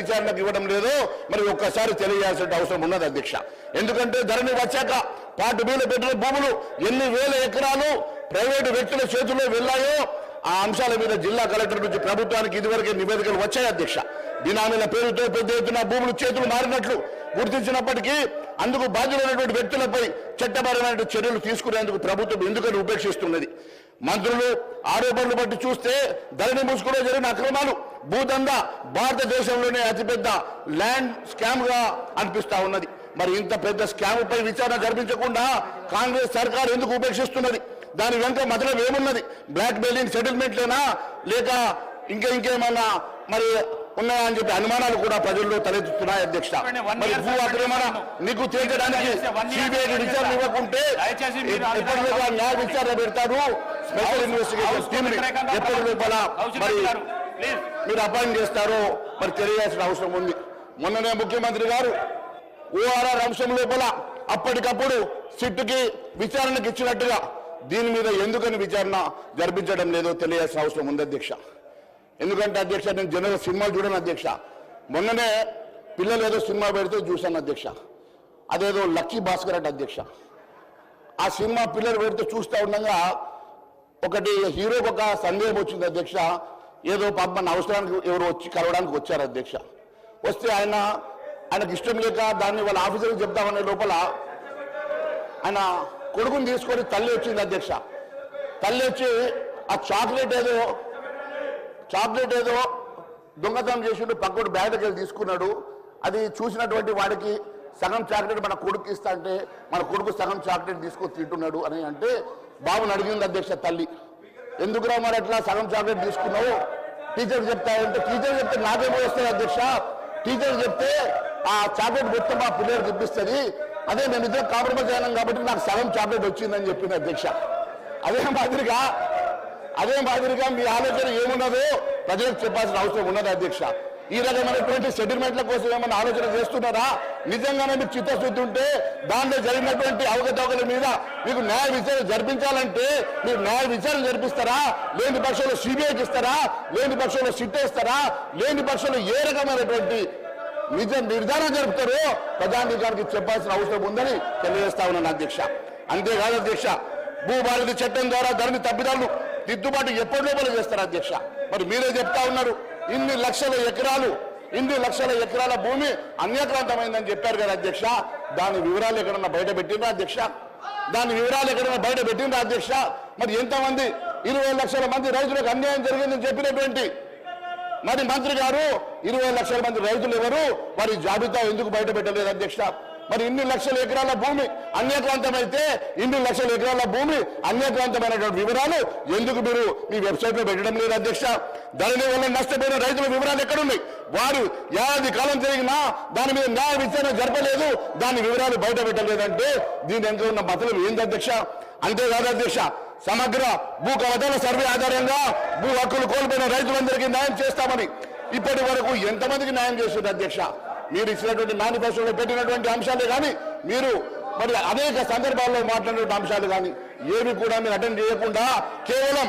విచారణకు ఇవ్వడం లేదు. మరి ఒక్కసారి తెలియాల్సిన అవసరం ఉన్నది అధ్యక్ష. ఎందుకంటే ధరణి వచ్చాక పార్టీ మీద పెట్టిన భూములు ఎన్ని వేల ఎకరాలు ప్రైవేటు వ్యక్తుల చేతుల్లో వెళ్ళాయో ఆ అంశాల మీద జిల్లా కలెక్టర్ నుంచి ప్రభుత్వానికి ఇదివరకే నివేదికలు వచ్చాయి అధ్యక్ష. బినామీల పేరుతో పెద్ద ఎత్తున భూములు చేతులు మారినట్లు గుర్తించినప్పటికీ అందుకు బాధ్యులైనటువంటి వ్యక్తులపై చట్టపరమైన చర్యలు తీసుకునేందుకు ప్రభుత్వం ఎందుకని ఉపేక్షిస్తున్నది? మంత్రులు ఆరోపణలు బట్టి చూస్తే ధరణి ముసుగులో జరిగిన అక్రమాలు భూదందా భారతదేశంలోనే అతిపెద్ద ల్యాండ్ స్కామ్గా అనిపిస్తా ఉన్నది. మరి ఇంత పెద్ద స్కామ్ పై విచారణ జరిపించకుండా కాంగ్రెస్ సర్కార్ ఎందుకు ఉపేక్షిస్తున్నది? దాని వెనుక మతలం ఏమున్నది? బ్లాక్ మెయిలింగ్ సెటిల్మెంట్లేనా? లేక ఇంకా ఇంకేమన్నా మరి ఉన్నాయా అని చెప్పి అనుమానాలు కూడా ప్రజల్లో తలెత్తుతున్నాయి అధ్యక్ష. మరి భూ అక్రమణ నీకు తేల్చడానికి సిబిఐ విచారణ ఇవ్వకుంటే ఎప్పటిలోగా న్యాయ విచారణ పెడతారు? స్పెషల్ ఇన్వెస్టిగేషన్ టీమ్ ఎప్పటి లోపల మరి ప్లీజ్. మీరు అపాయింట్ చేస్తారో మరి తెలియాల్సిన అవసరం ఉంది. మొన్ననే ముఖ్యమంత్రి గారు ఓఆర్ఆర్ అంశం లోపల అప్పటికప్పుడు సిట్టుకి విచారణకు ఇచ్చినట్టుగా దీని మీద ఎందుకని విచారణ జరిపించడం లేదో తెలియాల్సిన అవసరం ఉంది అధ్యక్ష. ఎందుకంటే అధ్యక్ష నేను జనరల్ సినిమా చూడను అధ్యక్ష. మొన్ననే పిల్లలు ఏదో సినిమా పెడితే చూశాను అధ్యక్ష. అదేదో లక్కీ భాస్కర్ అట అధ్యక్ష. ఆ సినిమా పిల్లలు పెడితే చూస్తూ ఉండగా ఒకటి హీరోకి ఒక సందేహం వచ్చింది అధ్యక్ష. ఏదో పాప అవసరానికి ఎవరు వచ్చి కలవడానికి వచ్చారు అధ్యక్ష. వస్తే ఆయన ఆయనకి ఇష్టం లేక దాన్ని వాళ్ళ ఆఫీసర్కి చెప్తామనే లోపల ఆయన కొడుకుని తీసుకొని తల్లి వచ్చింది అధ్యక్ష. తల్లి వచ్చి ఆ చాక్లెట్ ఏదో చాక్లెట్ ఏదో దొంగతనం చేసిండు పక్కడు బ్యాగ్ దగ్గర తీసుకున్నాడు. అది చూసినటువంటి వాడికి సగం చాక్లెట్ మన కొడుకు ఇస్తా అంటే మన కొడుకు సగం చాక్లెట్ తీసుకొని తింటున్నాడు అని అంటే బాబుని అడిగింది అధ్యక్ష తల్లి. ఎందుకురా మరి అట్లా సగం చాక్లెట్ తీసుకున్నావు? టీచర్ అంటే టీచర్ చెప్తే నాకేమో వస్తుంది అధ్యక్ష. టీచర్ చెప్తే ఆ చాక్లెట్ మొత్తం ఆ పిల్లలు తెప్పిస్తుంది అదే మేము ఇద్దరం కాంప్రమైజ్ అయినాం కాబట్టి నాకు సగం చాక్లెట్ వచ్చిందని చెప్పింది అధ్యక్ష. అదే మాదిరిగా అదే మాదిరిగా మీ ఆలోచన ఏమున్నదో ప్రజలకు చెప్పాల్సిన అవసరం ఉన్నది అధ్యక్ష. ఈ రకమైనటువంటి సెటిల్మెంట్ల కోసం ఏమైనా ఆలోచన చేస్తున్నారా? నిజంగానే మీకు చిత్తశుద్ధి ఉంటే దాంట్లో జరిగినటువంటి అవకతవకల మీద మీకు న్యాయ విచారణ జరిపించాలంటే మీరు న్యాయ విచారణ జరిపిస్తారా? లేని పక్షంలో సిబిఐకి ఇస్తారా? లేని పక్షంలో సిట్ ఇస్తారా? లేని పక్షంలో ఏ రకమైనటువంటి నిజ నిర్ధారణ జరుపుతారో ప్రజానీకానికి చెప్పాల్సిన అవసరం ఉందని తెలియజేస్తా ఉన్నాను అధ్యక్ష. అంతేకాదు అధ్యక్ష భూభారతి చట్టం ద్వారా ధరని తప్పిదాలను దిద్దుబాటు ఎప్పటి లోపల చేస్తారు అధ్యక్ష? మరి మీరే చెప్తా ఉన్నారు ఇన్ని లక్షల ఎకరాలు ఇన్ని లక్షల ఎకరాల భూమి అన్యక్రాంతమైందని చెప్పారు కదా అధ్యక్ష. దాని వివరాలు ఎక్కడన్నా బయట పెట్టిండ్రా అధ్యక్ష? దాని వివరాలు ఎక్కడన్నా బయట పెట్టిండ్రా అధ్యక్ష? మరి ఎంతమంది ఇరవై లక్షల మంది రైతులకు అన్యాయం జరిగిందని చెప్పినటువంటి మరి మంత్రి గారు ఇరవై లక్షల మంది రైతులు ఎవరు? వారి జాబితా ఎందుకు బయట పెట్టలేదు అధ్యక్ష? మరి ఇన్ని లక్షల ఎకరాల భూమి అన్యక్రాంతమైతే ఇన్ని లక్షల ఎకరాల భూమి అన్యక్రాంతమైనటువంటి వివరాలు ఎందుకు మీరు మీ వెబ్సైట్లో పెట్టడం లేదు అధ్యక్ష? దాని వల్ల నష్టపోయిన రైతుల వివరాలు ఎక్కడున్నాయి? వారు ఏడాది కాలం జరిగినా దాని మీద న్యాయ విచారణ జరపలేదు దాని వివరాలు బయట పెట్టలేదంటే దీని ఎంత ఉన్న మతలం ఏంది అధ్యక్ష? అంతేకాదు అధ్యక్ష సమగ్ర భూ కవతల సర్వే ఆధారంగా భూ హక్కులు కోల్పోయిన రైతులందరికీ న్యాయం చేస్తామని ఇప్పటి వరకు ఎంతమందికి న్యాయం చేస్తుంది అధ్యక్ష? మీరు ఇచ్చినటువంటి మేనిఫెస్టోలో పెట్టినటువంటి అంశాలే కానీ మీరు మరి అనేక సందర్భాల్లో మాట్లాడినటువంటి అంశాలు కానీ ఏవి కూడా మీరు అటెండ్ చేయకుండా కేవలం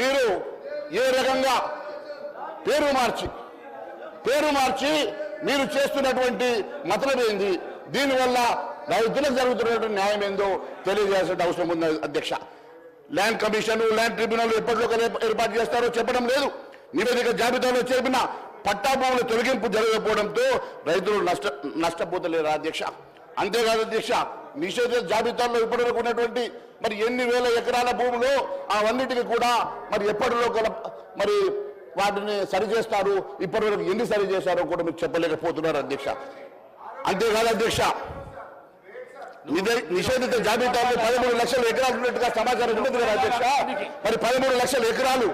మీరు ఏ రకంగా పేరు మార్చి పేరు మార్చి మీరు చేస్తున్నటువంటి మతలం ఏంది? దీనివల్ల రైతులకు జరుగుతున్నటువంటి న్యాయం ఏందో తెలియజేయాల్సిన అవసరం ఉంది అధ్యక్ష. ల్యాండ్ కమిషన్ ల్యాండ్ ట్రిబ్యునల్ ఎప్పటిలో ఏర్పాటు చేస్తారో చెప్పడం లేదు. నివేదిక జాబితాలో చేపిన పట్టాభూముల తొలగింపు జరగకపోవడంతో రైతులు నష్ట నష్టపోతలేరు అధ్యక్ష. అంతేకాదు అధ్యక్ష నిషేధ జాబితాల్లో ఇప్పటివరకు ఉన్నటువంటి మరి ఎన్ని వేల ఎకరాల భూములు అవన్నిటికీ కూడా మరి ఎప్పటిలో మరి వాటిని సరి చేస్తారు ఇప్పటివరకు ఎన్ని సరి చేశారో కూడా మీరు చెప్పలేకపోతున్నారు అధ్యక్ష. అంతేకాదు అధ్యక్ష నిషేధిత జాబితాలో పదమూడు లక్షల ఎకరాలు ఉన్నట్టుగా సమాచారం ఉన్నది కదా అధ్యక్ష. మరి పదమూడు లక్షల ఎకరాలు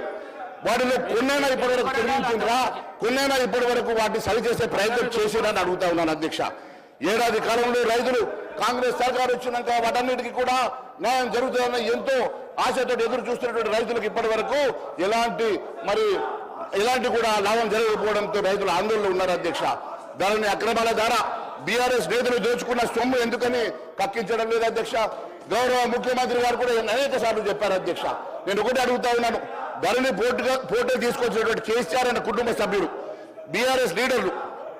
వాటిలో కొన్నైనా ఇప్పటి వరకు తొలగించిండ్రా కొన్నైనా ఇప్పటి వరకు వాటిని సరిచేసే ప్రయత్నం చేసిరని అడుగుతా ఉన్నాను అధ్యక్ష. ఏడాది కాలంలో రైతులు కాంగ్రెస్ సర్కారు వచ్చినాక వాటన్నిటికీ కూడా న్యాయం జరుగుతుందని ఎంతో ఆశతో ఎదురు చూస్తున్నటువంటి రైతులకు ఇప్పటి వరకు ఎలాంటి మరి ఎలాంటి కూడా లాభం జరగకపోవడంతో రైతులు ఆందోళనలో ఉన్నారు అధ్యక్ష. దానిని అక్రమాల ద్వారా బీఆర్ఎస్ నేతలు దోచుకున్న సొమ్ము ఎందుకని కక్కించడం లేదు అధ్యక్ష? గౌరవ ముఖ్యమంత్రి గారు కూడా అనేక సార్లు చెప్పారు అధ్యక్ష. నేను ఒకటి అడుగుతా ఉన్నాను. ధరణి పోటుగా పోటీ తీసుకొచ్చినటువంటి కేసీఆర్ అనే కుటుంబ సభ్యుడు బీఆర్ఎస్ లీడర్లు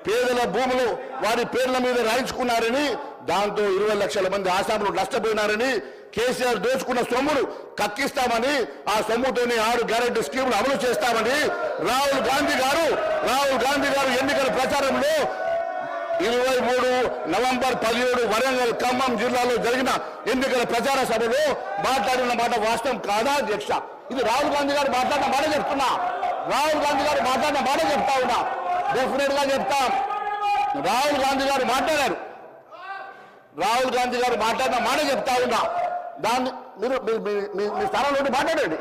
పేదల భూములు వారి పేర్ల మీద రాయించుకున్నారని దాంతో ఇరవై లక్షల మంది ఆసాములు నష్టపోయినారని కేసీఆర్ దోచుకున్న సొమ్మును కక్కిస్తామని ఆ సొమ్ముతోని ఆరు గ్యారెంటీ స్కీములు అమలు చేస్తామని రాహుల్ గాంధీ గారు రాహుల్ గాంధీ గారు ఎన్నికల ప్రచారంలో ఇరవై మూడు నవంబర్ పదిహేడు వరంగల్ ఖమ్మం జిల్లాలో జరిగిన ఎన్నికల ప్రచార సభలో మాట్లాడిన మాట వాస్తవం కాదా అధ్యక్ష? ఇది రాహుల్ గాంధీ గారు మాట్లాడిన మాట చెప్తున్నా. రాహుల్ గాంధీ గారు మాట్లాడిన మాట చెప్తా ఉన్నా. డెఫినెట్గా చెప్తా. రాహుల్ గాంధీ గారు మాట్లాడారు. రాహుల్ గాంధీ గారు మాట్లాడిన మాట చెప్తా ఉన్నా. దాన్ని మీరు మీ- స్థానంలో మాట్లాడండి.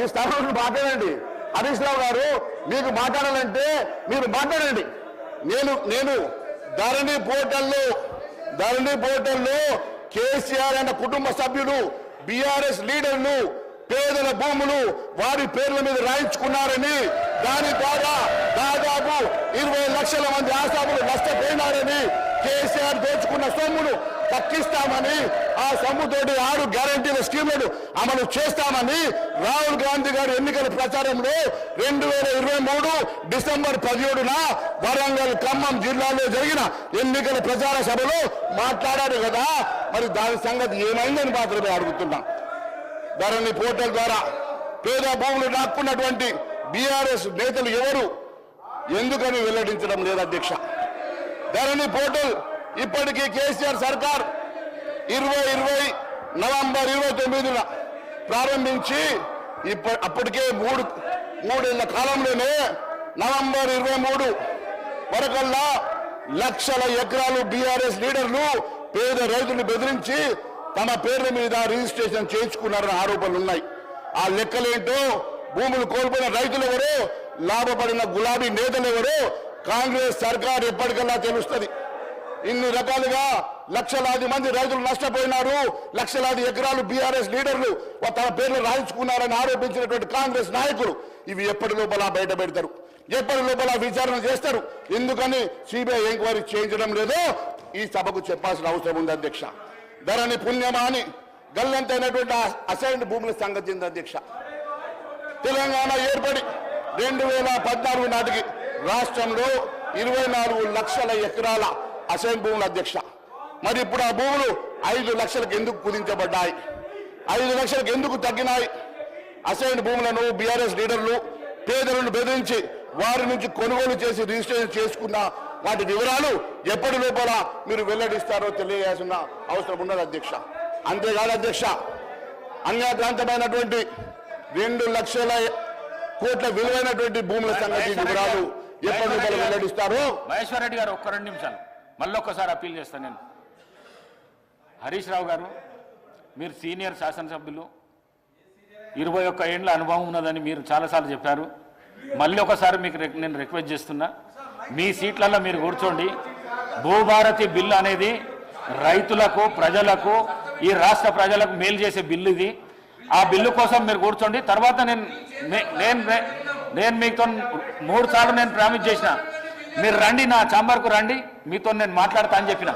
మీ స్థానంలో మాట్లాడండి. హరీష్ రావు గారు మీకు మాట్లాడాలంటే మీరు మాట్లాడండి. నేను నేను ధరణి పోర్టల్లో ధరణి పోర్టల్లో కేసీఆర్ అన్న కుటుంబ సభ్యులు బీఆర్ఎస్ లీడర్లు పేదల భూములు వారి పేర్ల మీద రాయించుకున్నారని దాని ద్వారా దాదాపు ఇరవై లక్షల మంది ఆసాములు నష్టపోయినారని కేసీఆర్ దోచుకున్న సొమ్మును తక్కిస్తామని ఆ సొమ్ముతోటి ఆరు గ్యారంటీల స్కీములను అమలు చేస్తామని రాహుల్ గాంధీ గారు ఎన్నికల ప్రచారంలో రెండు వేల ఇరవై మూడు డిసెంబర్ పదిహేడున వరంగల్ ఖమ్మం జిల్లాలో జరిగిన ఎన్నికల ప్రచార సభలో మాట్లాడారు కదా. మరి దాని సంగతి ఏమైందని మాత్రమే అడుగుతున్నా. ధరణి పోర్టల్ ద్వారా పేద భూములు నాక్కున్నటువంటి బీఆర్ఎస్ నేతలు ఎవరు? ఎందుకని వెల్లడించడం లేదు అధ్యక్ష? ధరణి పోర్టల్ ఇప్పటికీ కేసీఆర్ సర్కార్ ఇరవై ఇరవై నవంబర్ ఇరవై తొమ్మిదిన ప్రారంభించి ఇప్ప అప్పటికే మూడు మూడేళ్ళ కాలంలోనే నవంబర్ ఇరవై మూడు వరకల్లా లక్షల ఎకరాలు బీఆర్ఎస్ లీడర్లు పేద రైతులు బెదిరించి తమ పేర్ల మీద రిజిస్ట్రేషన్ చేయించుకున్నారని ఆరోపణలు ఉన్నాయి. ఆ లెక్కలేంటో భూములు కోల్పోయిన రైతులు ఎవరో లాభపడిన గులాబీ నేతలు ఎవరో కాంగ్రెస్ సర్కార్ ఎప్పటికల్లా తెలుస్తుంది. ఇన్ని రకాలుగా లక్షలాది మంది రైతులు నష్టపోయినారు. లక్షలాది ఎకరాలు బీఆర్ఎస్ లీడర్లు తమ పేర్లు రాయించుకున్నారని ఆరోపించినటువంటి కాంగ్రెస్ నాయకులు ఇవి ఎప్పటి లోపల బయట పెడతారు. ఎప్పటి లోపల విచారణ చేస్తారు. ఎందుకని సిబిఐ ఎంక్వైరీ చేయించడం లేదో ఈ సభకు చెప్పాల్సిన అవసరం ఉంది అధ్యక్ష. ధరణి పుణ్యమా అని గల్లంతైనటువంటి అసైన్ భూముల సంగతి అధ్యక్ష? తెలంగాణ ఏర్పడి రెండు వేల పద్నాలుగు నాటికి రాష్ట్రంలో ఇరవై నాలుగు లక్షల ఎకరాల అసైన్ భూముల అధ్యక్ష. మరి ఇప్పుడు ఆ భూములు ఐదు లక్షలకు ఎందుకు కుదించబడ్డాయి? ఐదు లక్షలకు ఎందుకు తగ్గినాయి? అసైన్ భూములను బీఆర్ఎస్ లీడర్లు పేదలను బెదిరించి వారి నుంచి కొనుగోలు చేసి రిజిస్ట్రేషన్ చేసుకున్న వాటి వివరాలు ఎప్పటి లోపల మీరు వెల్లడిస్తారో తెలియజేయాల్సిన అవసరం ఉన్నది అధ్యక్ష. అంతేకాదు అధ్యక్ష అన్యాక్రాంతమైనటువంటి రెండు లక్షల కోట్ల విలువైనటువంటి భూముల సంగతి వివరాలు ఎప్పటి లోపల వెల్లడిస్తారో మహేశ్వర్ రెడ్డి గారు ఒక్క రెండు నిమిషాలు. మళ్ళీ ఒక్కసారి అప్పీల్ చేస్తాను నేను. హరీష్ రావు గారు మీరు సీనియర్ శాసనసభ్యులు. ఇరవై ఒక్క ఏండ్ల అనుభవం ఉన్నదని మీరు చాలాసార్లు చెప్పారు. మళ్ళీ ఒకసారి మీకు నేను రిక్వెస్ట్ చేస్తున్నా. మీ సీట్లలో మీరు కూర్చోండి. భూభారతి బిల్లు అనేది రైతులకు ప్రజలకు ఈ రాష్ట్ర ప్రజలకు మేలు చేసే బిల్లు ఇది. ఆ బిల్లు కోసం మీరు కూర్చోండి. తర్వాత నేను నేను నేను మీతో మూడు సార్లు నేను ప్రామిస్ చేసిన. మీరు రండి నా ఛాంబర్కు రండి. మీతో నేను మాట్లాడతా అని చెప్పిన.